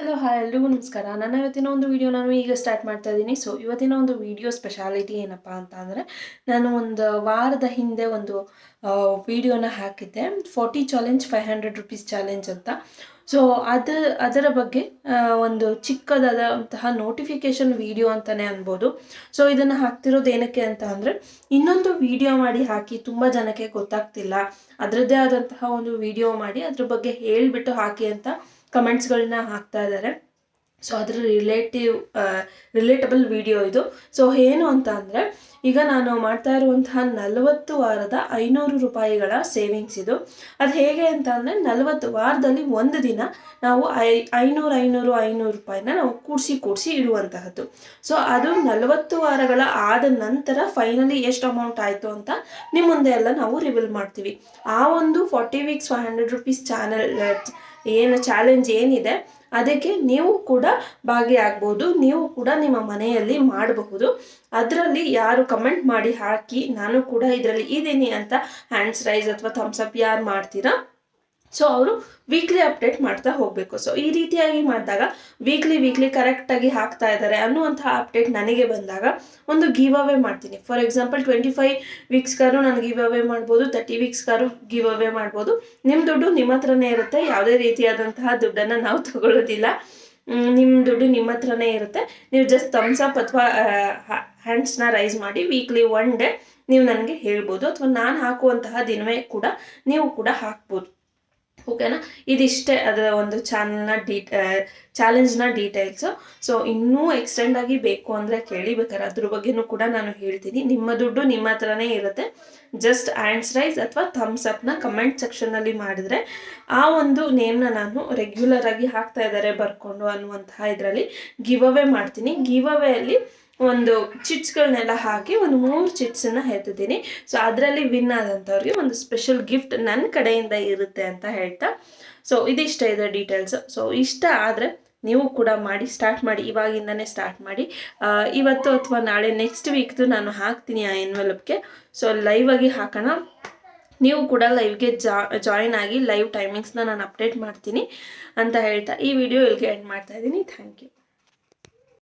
Hello hi ಎಲ್ರಿಗೂ ನಮಸ್ಕಾರ. ನಾನು ಇವತ್ತಿನ ಒಂದು ವಿಡಿಯೋ ನಾನು ಈಗ ಸ್ಟಾರ್ಟ್ ಮಾಡ್ತಾ ಇದ್ದೀನಿ ಸೊ ಇವತ್ತಿನ ಒಂದು ವಿಡಿಯೋ ಸ್ಪೆಷಾಲಿಟಿ ಏನಪ್ಪ ಅಂತ ಅಂದರೆ, ನಾನು ಒಂದು ವಾರದ ಹಿಂದೆ ಒಂದು ವಿಡಿಯೋನ ಹಾಕಿದ್ದೆ. Forty challenge five hundred rupees challenge ಅಂತ. ಸೊ ಅದು, ಅದರ ಬಗ್ಗೆ ಒಂದು ಚಿಕ್ಕದಾದಂತಹ ನೋಟಿಫಿಕೇಶನ್ ವಿಡಿಯೋ ಅಂತಲೇ ಅನ್ಬೋದು. ಸೊ ಇದನ್ನು ಹಾಕ್ತಿರೋದು ಏನಕ್ಕೆ ಅಂತ ಅಂದರೆ, ಇನ್ನೊಂದು ವಿಡಿಯೋ ಮಾಡಿ ಹಾಕಿ ತುಂಬ ಜನಕ್ಕೆ ಗೊತ್ತಾಗ್ತಿಲ್ಲ. ಅದರದ್ದೇ ಆದಂತಹ ಒಂದು ವಿಡಿಯೋ ಮಾಡಿ ಅದ್ರ ಬಗ್ಗೆ ಹೇಳಿಬಿಟ್ಟು ಹಾಕಿ ಅಂತ ಕಮೆಂಟ್ಸ್ಗಳನ್ನ ಹಾಕ್ತಾ ಇದ್ದಾರೆ ಸೊ ಅದರ ರಿಲೇಟಿವ್ ರಿಲೇಟಬಲ್ ವಿಡಿಯೋ ಇದು. ಸೊ ಏನು ಅಂತ ಅಂದರೆ ಈಗ ನಾನು ಮಾಡ್ತಾ ಇರುವಂತಹ ನಲವತ್ತು ವಾರದ ಐನೂರು ರೂಪಾಯಿಗಳ ಸೇವಿಂಗ್ಸ್ ಇದು. ಅದು ಹೇಗೆ ಅಂತ ಅಂದರೆ ನಲವತ್ತು ವಾರದಲ್ಲಿ ಒಂದು ದಿನ ನಾವು ಐ, ಐನೂರು ಐನೂರು ಐನೂರು ರೂಪಾಯಿನ ನಾವು ಕೂಡಿಸಿ ಕೂಡಿಸಿ ಇಡುವಂತಹದ್ದು. ಸೊ ಅದು ನಲವತ್ತು ವಾರಗಳ ಆದ ನಂತರ ಫೈನಲಿ ಎಷ್ಟು ಅಮೌಂಟ್ ಆಯಿತು ಅಂತ ನಿಮ್ಮ ಮುಂದೆ ಎಲ್ಲ ನಾವು ರಿವೀಲ್ ಮಾಡ್ತೀವಿ. ಆ ಒಂದು forty weeks five hundred rupees channel ಏನು ಚಾಲೆಂಜ್ ಏನಿದೆ, ಅದಕ್ಕೆ ನೀವು ಕೂಡ ಭಾಗಿಯಾಗ್ಬೋದು, ನೀವು ಕೂಡ ನಿಮ್ಮ ಮನೆಯಲ್ಲಿ ಮಾಡಬಹುದು. ಅದರಲ್ಲಿ ಯಾರು ಕಮೆಂಟ್ ಮಾಡಿ ಹಾಕಿ, ನಾನು ಕೂಡ ಇದರಲ್ಲಿ ಇದ್ದೀನಿ ಅಂತ ಹ್ಯಾಂಡ್ಸ್ ರೈಸ್ ಅಥವಾ ಥಮ್ಸ್ ಅಪ್ ಯಾರು ಮಾಡ್ತೀರಾ? ಸೊ ಅವರು ವೀಕ್ಲಿ ಅಪ್ಡೇಟ್ ಮಾಡ್ತಾ ಹೋಗಬೇಕು. ಸೊ ಈ ರೀತಿಯಾಗಿ ಮಾಡಿದಾಗ ವೀಕ್ಲಿ ವೀಕ್ಲಿ ಕರೆಕ್ಟಾಗಿ ಹಾಕ್ತಾ ಇದ್ದಾರೆ ಅನ್ನುವಂಥ ಅಪ್ಡೇಟ್ ನನಗೆ ಬಂದಾಗ ಒಂದು ಗಿವ್ ಅವೇ ಮಾಡ್ತೀನಿ. ಫಾರ್ ಎಕ್ಸಾಂಪಲ್ ಟ್ವೆಂಟಿ ಫೈವ್ ವೀಕ್ಸ್ಗಾರು ನಾನು ಗಿವ್ ಅವೇ ಮಾಡ್ಬೋದು ತರ್ಟಿ ವೀಕ್ಸ್ಗಾರು ಗಿವ್ ಅವೇ ಮಾಡ್ಬೋದು. ನಿಮ್ಮ ದುಡ್ಡು ನಿಮ್ಮ ಹತ್ರನೇ ಇರುತ್ತೆ, ಯಾವುದೇ ರೀತಿಯಾದಂತಹ ದುಡ್ಡನ್ನು ನಾವು ತಗೊಳ್ಳೋದಿಲ್ಲ ನಿಮ್ಮ ದುಡ್ಡು ನಿಮ್ಮ ಹತ್ರನೇ ಇರುತ್ತೆ. ನೀವು ಜಸ್ಟ್ ಥಮ್ಸ್ ಅಪ್ ಅಥವಾ ಹ್ಯಾಂಡ್ಸ್ನ ರೈಸ್ ಮಾಡಿ ವೀಕ್ಲಿ ಒನ್ ಡೇ ನೀವು ನನಗೆ ಹೇಳ್ಬೋದು. ಅಥವಾ ನಾನು ಹಾಕುವಂತಹ ದಿನವೇ ಕೂಡ ನೀವು ಕೂಡ ಹಾಕ್ಬೋದು. ಓಕೆನಾ ಇದಿಷ್ಟೇ ಅದರ ಒಂದು ಚಾನಲ್ನ ಡೀಟ್ ಚಾಲೆಂಜ್ನ ಡೀಟೇಲ್ಸು ಸೊ ಇನ್ನೂ ಎಕ್ಸ್ಟೆಂಡ್ ಆಗಿ ಬೇಕು ಅಂದರೆ ಕೇಳಿ ಬೇಕಾದ್ರೆ ಅದ್ರ ಬಗ್ಗೆನೂ ಕೂಡ ನಾನು ಹೇಳ್ತೀನಿ. ನಿಮ್ಮ ದುಡ್ಡು ನಿಮ್ಮ ಹತ್ರನೇ ಇರುತ್ತೆ. ಜಸ್ಟ್ ಆ್ಯಂಡ್ಸ್ ರೈಸ್ ಅಥವಾ ಥಮ್ಸ್ ಅಪ್ನ ಕಮೆಂಟ್ ಸೆಕ್ಷನ್ನಲ್ಲಿ ಮಾಡಿದ್ರೆ ಆ ಒಂದು ನೇಮ್ನ ನಾನು ರೆಗ್ಯುಲರ್ ಆಗಿ ಹಾಕ್ತಾ ಇದ್ದಾರೆ ಬರ್ಕೊಂಡು ಅನ್ನುವಂತಹ ಇದರಲ್ಲಿ. ಗಿವ್ ಅವೇ ಮಾಡ್ತೀನಿ. ಗಿವ್ ಅವೇಯಲ್ಲಿ ಒಂದು ಚಿಟ್ಸ್ಗಳನ್ನೆಲ್ಲ ಹಾಕಿ ಒಂದು ಮೂರು ಚಿಟ್ಸನ್ನು ಎತ್ತಿದ್ದೀನಿ. ಸೊ ಅದರಲ್ಲಿ ವಿನ್ ಆದಂಥವ್ರಿಗೆ ಒಂದು ಸ್ಪೆಷಲ್ ಗಿಫ್ಟ್ ನನ್ನ ಕಡೆಯಿಂದ ಇರುತ್ತೆ ಅಂತ ಹೇಳ್ತಾ. ಸೊ ಇದಿಷ್ಟ ಇದೆ ಡೀಟೇಲ್ಸ್ ಸೊ ಇಷ್ಟ ಆದರೆ ನೀವು ಕೂಡ ಮಾಡಿ ಸ್ಟಾರ್ಟ್ ಮಾಡಿ, ಇವಾಗಿಂದನೇ ಸ್ಟಾರ್ಟ್ ಮಾಡಿ. ಇವತ್ತು ಅಥವಾ ನಾಳೆ ನೆಕ್ಸ್ಟ್ ವೀಕ್ದು ನಾನು ಹಾಕ್ತೀನಿ ಆ ಎನ್ವೆಲಪ್ಗೆ ಸೊ ಆಗಿ ಹಾಕೋಣ. ನೀವು ಕೂಡ ಲೈವ್ಗೆ ಜಾ ಜಾಯಿನ್ ಆಗಿ ಲೈವ್ ಟೈಮಿಂಗ್ಸ್ನ ನಾನು ಅಪ್ಡೇಟ್ ಮಾಡ್ತೀನಿ ಅಂತ ಹೇಳ್ತಾ. ಈ ವಿಡಿಯೋ ಇಲ್ಲಿಗೆ ಎಂಡ್ ಮಾಡ್ತಾ ಇದ್ದೀನಿ. Thank you